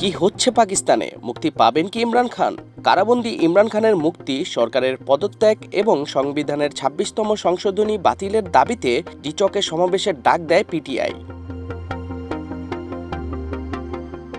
কি হচ্ছে পাকিস্তানে? মুক্তি পাবেন কি ইমরান খান? কারাবন্দী ইমরান খানের মুক্তি সরকারের পদত্যাগ এবং সংবিধানের ছাব্বিশতম সংশোধনী বাতিলের দাবিতে ডিচকে সমাবেশের ডাক দেয় পিটিআই।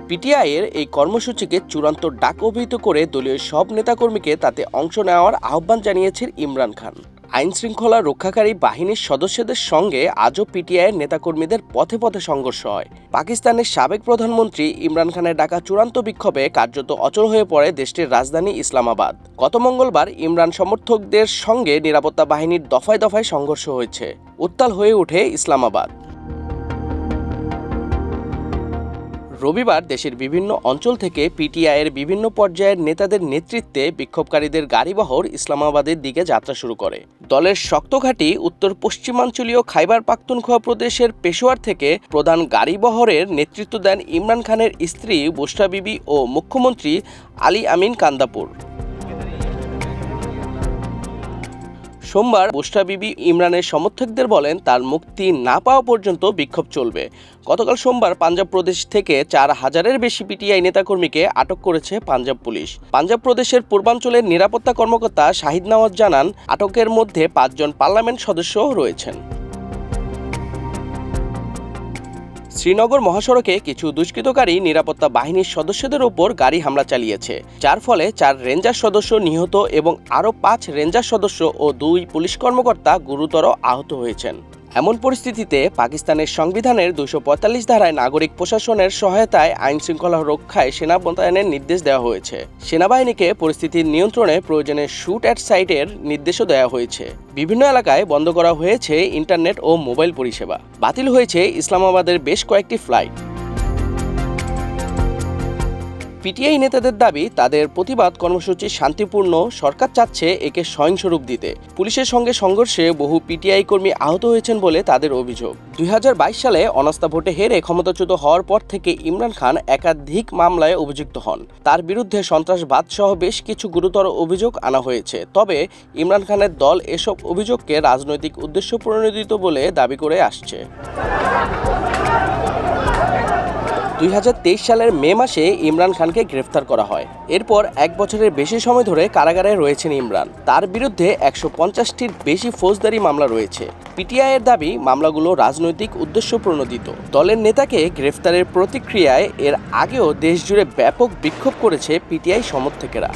পিটিআইয়ের এই কর্মসূচিকে চূড়ান্ত ডাক অভিহিত করে দলীয় সব নেতাকর্মীকে তাতে অংশ নেওয়ার আহ্বান জানিয়েছেন ইমরান খান। আইন শৃঙ্খলা রক্ষাকারী বাহিনীর সদস্যদের সঙ্গে আজও পিটিআইয়ের নেতাকর্মীদের পথে পথে সংঘর্ষ হয়। পাকিস্তানের সাবেক প্রধানমন্ত্রী ইমরান খানের ডাকা চূড়ান্ত বিক্ষোভে কার্যত অচল হয়ে পড়ে দেশটির রাজধানী ইসলামাবাদ। গত মঙ্গলবার ইমরান সমর্থকদের সঙ্গে নিরাপত্তা বাহিনীর দফায় দফায় সংঘর্ষ হয়েছে। উত্তাল হয়ে ওঠে ইসলামাবাদ। রবিবার দেশের বিভিন্ন অঞ্চল থেকে পিটিআইয়ের বিভিন্ন পর্যায়ের নেতাদের নেতৃত্বে বিক্ষোভকারীদের গাড়িবহর ইসলামাবাদের দিকে যাত্রা শুরু করে। দলের শক্ত ঘাঁটি উত্তর পশ্চিমাঞ্চলীয় খাইবার পাখতুনখোয়া প্রদেশের পেশোয়ার থেকে প্রধান গাড়িবহরের নেতৃত্ব দেন ইমরান খানের স্ত্রী বুশরা বিবি ও মুখ্যমন্ত্রী আলী আমিন কান্দাপুর। সোমবার বোস্টা বিবি ইমরানের সমর্থকদের বলেন, তার মুক্তি না পাওয়া পর্যন্ত বিক্ষোভ চলবে। গতকাল সোমবার পাঞ্জাব প্রদেশ থেকে চার হাজারের বেশি পিটিআই নেতাকর্মীকে আটক করেছে পাঞ্জাব পুলিশ। পাঞ্জাব প্রদেশের পূর্বাঞ্চলের নিরাপত্তা কর্মকর্তা শাহিদ নওয়াজ জানান, আটকের মধ্যে পাঁচজন পার্লামেন্ট সদস্যও রয়েছেন। শ্রীনগর মহাসড়কে কিছু দুষ্কৃতকারী নিরাপত্তা বাহিনীর সদস্যদের ওপর গাড়ি হামলা চালিয়েছে। যার ফলে চার রেঞ্জার সদস্য নিহত এবং আরও পাঁচ রেঞ্জার সদস্য ও দুই পুলিশ কর্মকর্তা গুরুতর আহত হয়েছেন। এমন পরিস্থিতিতে পাকিস্তানের সংবিধানের দুশো ধারায় নাগরিক প্রশাসনের সহায়তায় আইন শৃঙ্খলা রক্ষায় সেনা মোতায়েনের নির্দেশ দেওয়া হয়েছে। সেনাবাহিনীকে পরিস্থিতির নিয়ন্ত্রণে প্রয়োজনে শুট অ্যাট সাইটের নির্দেশও দেওয়া হয়েছে। বিভিন্ন এলাকায় বন্ধ করা হয়েছে ইন্টারনেট ও মোবাইল পরিষেবা। বাতিল হয়েছে ইসলামাবাদের বেশ কয়েকটি ফ্লাইট। পিটিআই নেতাদের দাবি, তাদের প্রতিবাদ কর্মসূচি শান্তিপূর্ণ, সরকার চাচ্ছে একে স্বয়ংস্বরূপ দিতে। পুলিশের সঙ্গে সংঘর্ষে বহু পিটিআই কর্মী আহত হয়েছেন বলে তাদের অভিযোগ। দুই হাজার বাইশ সালে অনাস্থা ভোটে হেরে ক্ষমতাচ্যুত হওয়ার পর থেকে ইমরান খান একাধিক মামলায় অভিযুক্ত হন। তার বিরুদ্ধে সন্ত্রাসবাদ সহ বেশ কিছু গুরুতর অভিযোগ আনা হয়েছে। তবে ইমরান খানের দল এসব অভিযোগকে রাজনৈতিক উদ্দেশ্য প্রণোদিত বলে দাবি করে আসছে। দুই হাজার তেইশ সালের মে মাসে ইমরান খানকে গ্রেফতার করা হয়। এরপর এক বছরের বেশি সময় ধরে কারাগারে রয়েছেন ইমরান। তার বিরুদ্ধে একশো পঞ্চাশটির বেশি ফৌজদারি মামলা রয়েছে। পিটিআই এর দাবি, মামলাগুলো রাজনৈতিক উদ্দেশ্য প্রণোদিত দলের নেতাকে গ্রেফতারের প্রতিক্রিয়ায় এর আগেও দেশজুড়ে ব্যাপক বিক্ষোভ করেছে পিটিআই সমর্থকেরা।